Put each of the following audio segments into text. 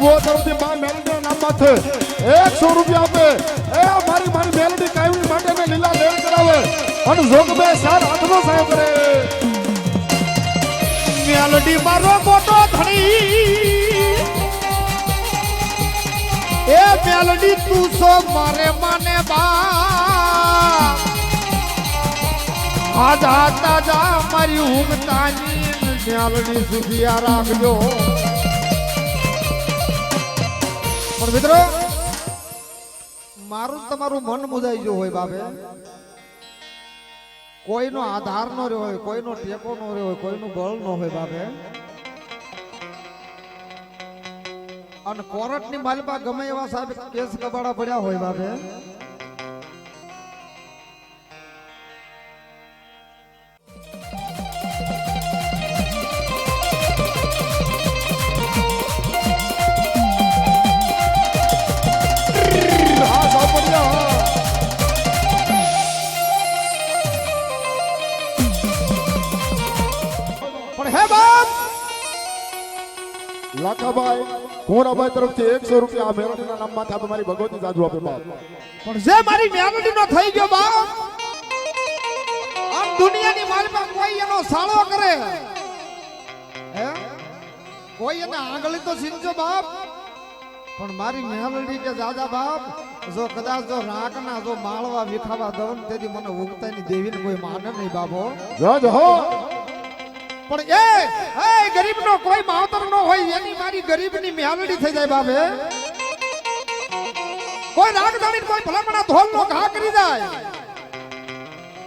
Go તરફથી માં મેલડીના નામમાંથી એકસો રૂપિયા આપે. એ મારી મારી મેલડી કાયમી માટે ને લીલા લેર કરાવે. અને જોગબે સાર હાથનો સાહેબ કરે. મેલડી મારો મોટો ધણી. એ મેલડી તું સો મારે માને બા. આજા તાજા મારી ઊંઘતાની મેલડી સુધી આ રાખજો. પણ મિત્રો, મારું તમારું મન મુજાઈ ગયું હોય બાબે કોઈનો આધાર નો રહ્યો હોય, કોઈનો ટેકો નો રહ્યો હોય, કોઈનું બળ નો હોય બાપે. અને કોર્ટની માલમાં ગમે એવા સાહેબ કેસ કબાડા પડ્યા હોય બાપે. લાખાભાઈ કોરાભાઈ તરફથી એકસો રૂપિયા આ મેલડીના નામમાંથી આપણે મારી ભગવતી સાધુ આપે બાપ. પણ જે મારી મેલડી નો થઈ ગયો બાપ આમ દુનિયાની માલમાં કોઈ એનો સાળો કરે. હે? કોઈ એને આંગળી તો સીનજો બાપ. પણ મારી મેલડી કે દાદા બાપ જો કદાચ જો રાકના જો માળવા વિખાવા દઉં તેથી મને ઉગતાની દેવીને કોઈ માને નહીં બાબો જો જો પણ એ એ ગરીબનો કોઈ માવતર નો હોય, એની મારી ગરીબની મેલડી થઈ જાય બાબે કોઈ રાગદાણી કોઈ ભલામણા ધોલ નો ઘા કરી જાય.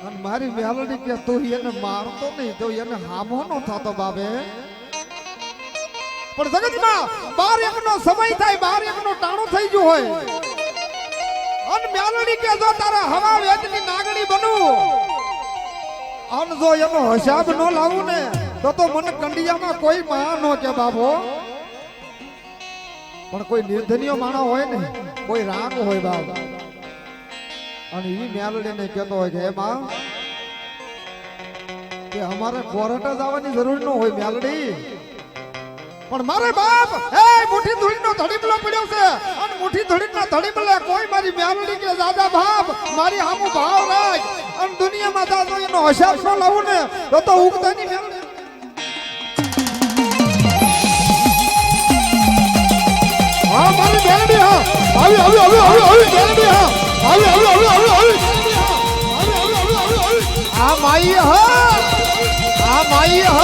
અને મારી મેલડી કે તું એને મારતો નહીં, તો એને હામો નો થતો બાબે પણ જગતમાં બાર એકનો સમય થાય, બાર એકનો ટાણું થઈ ગયું હોય. અન મેલડી કે જો તારા હવા વેચની નાગણી બનવું અન જો એનો હિસાબ ન લાવું ને તો તો મને કંડિયામાં કોઈ માં નો કે બાબો પણ કોઈ નિર્ધનીય માણસ હોય ને, કોઈ રાગ હોય બાપ. અને ઈ મેલડીને કહેતો હોય કે, હે બા કે અમારે કોર્ટ જ આવવાની જરૂર ન હોય મેલડી. પણ મારે બાપ, એ મુઠ્ઠી ધૂળીનો ધડીબલો પડ્યો છે. અને મુઠ્ઠી ધૂળીના ધડીબલે કોઈ મારી મેલડી કે દાદા બાપ, મારી હામું ભાવ રાખ. અને દુનિયામાં દાદો એનો હિસાબ ન લાવું ને, તો તો ઉગતાની મેલડી આવી આવી આવી આવી આવી આવી આવી આવી આવી આવી આ માઈ હ આ માઈ હ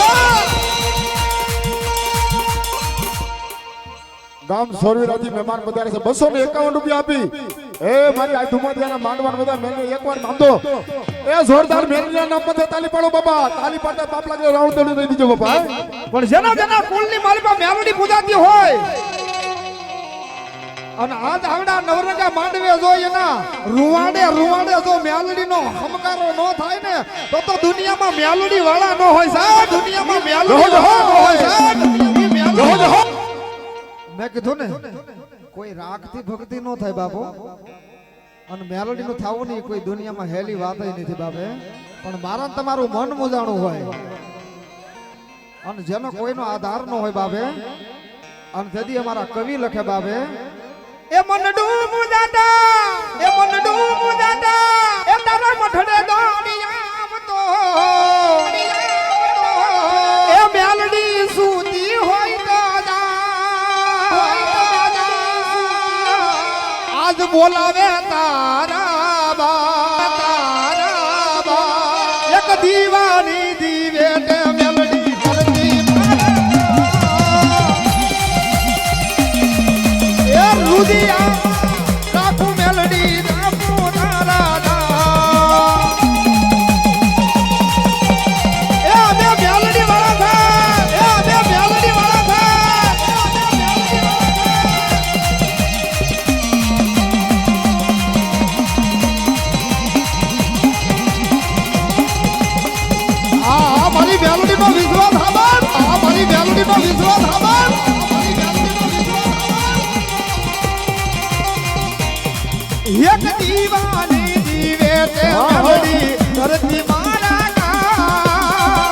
ગામ સોરવીરાથી મહેમાન પધારે છે બસો ને એકાવન રૂપિયા આપી એ મારી આ ધુમાદિયાના માંડવાન બધા મેને એકવાર નામ દો એ જોરદાર મેલડીના નામ પર તાલી પાડો બાબા તાલી પાડતા બાપ લાગે રાઉન્ડ દોડી દીજો બાપા પણ જેના જેના કુળની માલિકા મેલડી પૂજાતી હોય અને આ આવડા નવરંગા માંડવે જો એના રૂવાડે રૂવાડે જો મેલડીનો હમકારો ન થાય ને તો તો દુનિયામાં મેલડી વાળા ન હોય સાહેબ દુનિયામાં મેલડી રહો, રહો, હોય સાહેબ. મેં કીધું ને કોઈ રાગથી ભક્તિ ન થાય બાપુ. અને મેલોડી નું થવું નહીં કોઈ દુનિયામાં હેલી વાત નથી બાપે. પણ મારા તમારું મન મુજાણું હોય. અને જેનો કોઈનો આધાર ન હોય બાપે. અને તેથી અમારા કવિ લખે બાપે એ મન ડૂબું દાદા, એ મન ડૂબું દાદા, એ તારા મઠડે દોડી આવતો. એ મેલડી સૂતી હોય દાદા. આજ બોલાવે તારા બા તારા બા. એક દીવાની એક દીવાની દીવે તે હા. ધરતી મારા કા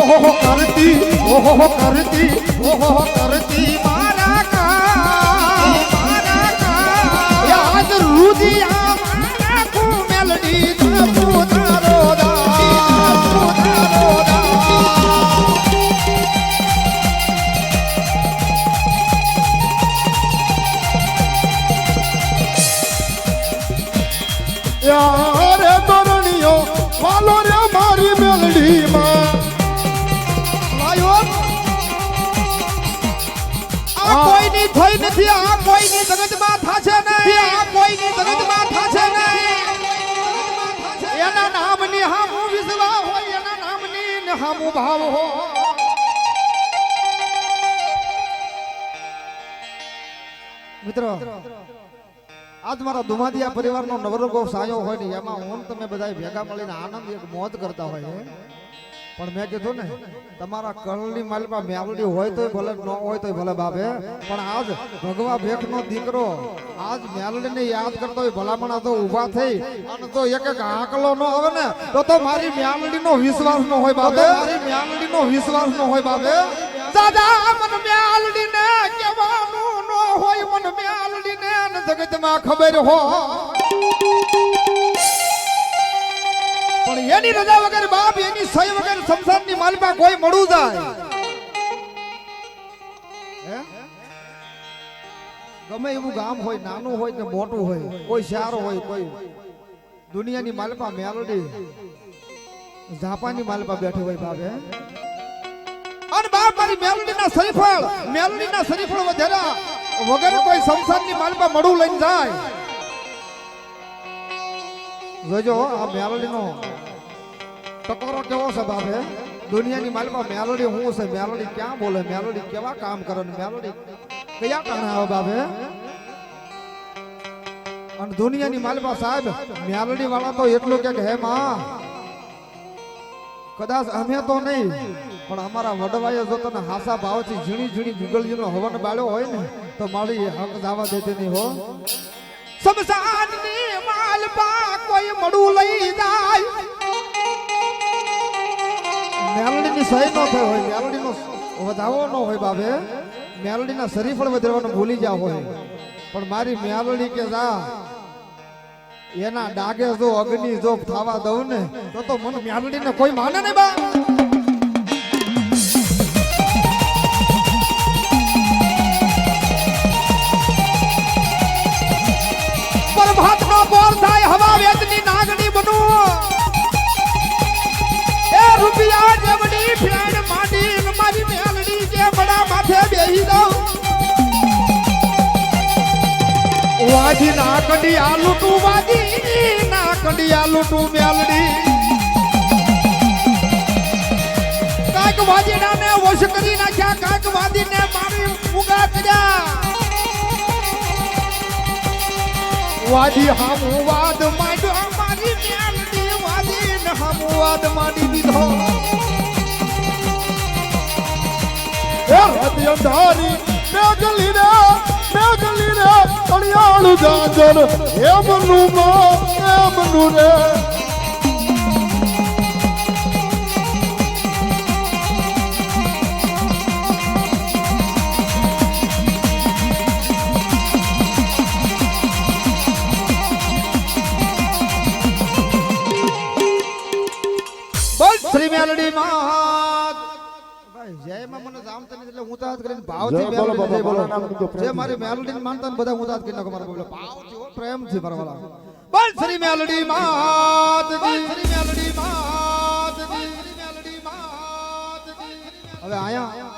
ઓહો કરતી ઓહો કરતી ઓહો કરતી ને મારા દુમાદિયા પરિવારનો નવરંગો સાયો હોય ને, એમાં હું તમે બધા ભેગા મળીને આનંદ, એક મોત કરતા હોય પણ મેં કીધું ને તમારા કરણની માલમાં મેવડી હોય તોય ભલે ન હોય તોય ભલે બાપે પણ આજ ભગવા ભેખનો દીકરો આજ મેલડીને યાદ કરતો હોય ભલામણા તો ઊભા થઈ અને તો એક એક આંકલો ન આવે ને તો તો મારી મેલડીનો વિશ્વાસ ન હોય બાપે. મારી મેલડીનો વિશ્વાસ ન હોય બાપે. દાદા મન મેલડીને કહેવાનું ન હોય મન મેલડીને ને જગતમાં ખબર હોય. પણ એની રજા વગર બાપ, એની સહી વગર સંસારની માલમાં કોઈ મળું જાય. ગમે એવું ગામ હોય, નાનું હોય કે મોટું હોય, કોઈ શહેર હોય, કોઈ દુનિયાની માલપા મેલોડી. જાપાની માલપા બેઠી હોય બાપ અને બાપ મારી મેલોડીના શરીફળ મેલોડીના શરીફળ વધારા વગર કોઈ સંસારની માલપા મળું લઈને જાય. જોજો, આ મેલોડીનો ટકોરો કેવો છે બાપે? દુનિયાની માલમાં મેલોડી હું છે? મેલોડી ક્યાં બોલે? મેલોડી કેવા કામ કરે મેલોડી કયા કારણે આવે બાપે? અને દુનિયાની માલમાં સાહેબ મેલોડી વાળા તો એટલું કે હે માં, કદાચ અમે તો નહીં, પણ અમારા વડવાએ જો તને હાસા ભાવથી ઝીણી ઝીણી જુગલીનો હવન બાળ્યો હોય ને, તો મારી હક દાવા દેતી નહીં હો. સમસાનની માલપા કોઈ મળું લઈ જાય. મેલડીની સહી ન થઈ હોય, મેલડીનો વધાવો ન હોય બાબે મેલડીના શરીફળ વધારવાનું ભૂલી જાવ હોય. પણ મારી મેલડી કે જા, એના ડાગે જો અગ્નિ જો થવા દઉં ને, તો તો મને મેલડીને કોઈ માને નહીં બા. ફેણ માંડી ને મારી મેલડી ના આ લૂટું, વાજી ના કંડી આ લૂટું મેલડી. કાંઈક વાજીના ને વશ કરી નાખ્યા, કાંઈક વાજીને મારી ઉગા કર્યા. વાજી હામુ વાદ માંડ્યો. રાતી અંધારી મેઘલી રે મેઘલી રે તળિયાળુ જાજર હે મનુ માં હે મનુ રે ભાઈ જય માં મને જામ તને એટલે હું તાત કરીને ભાવથી મેલડી જય બોલો પ્રેમ જે મારી મેલડી માનતા ને બધા હું તાત કરીને મારા બોલો ભાવથી હો, પ્રેમથી મારા વાલા. બોલ શ્રી મેલડી માત દી શ્રી મેલડી માત દી શ્રી મેલડી માત દી હવે આયા.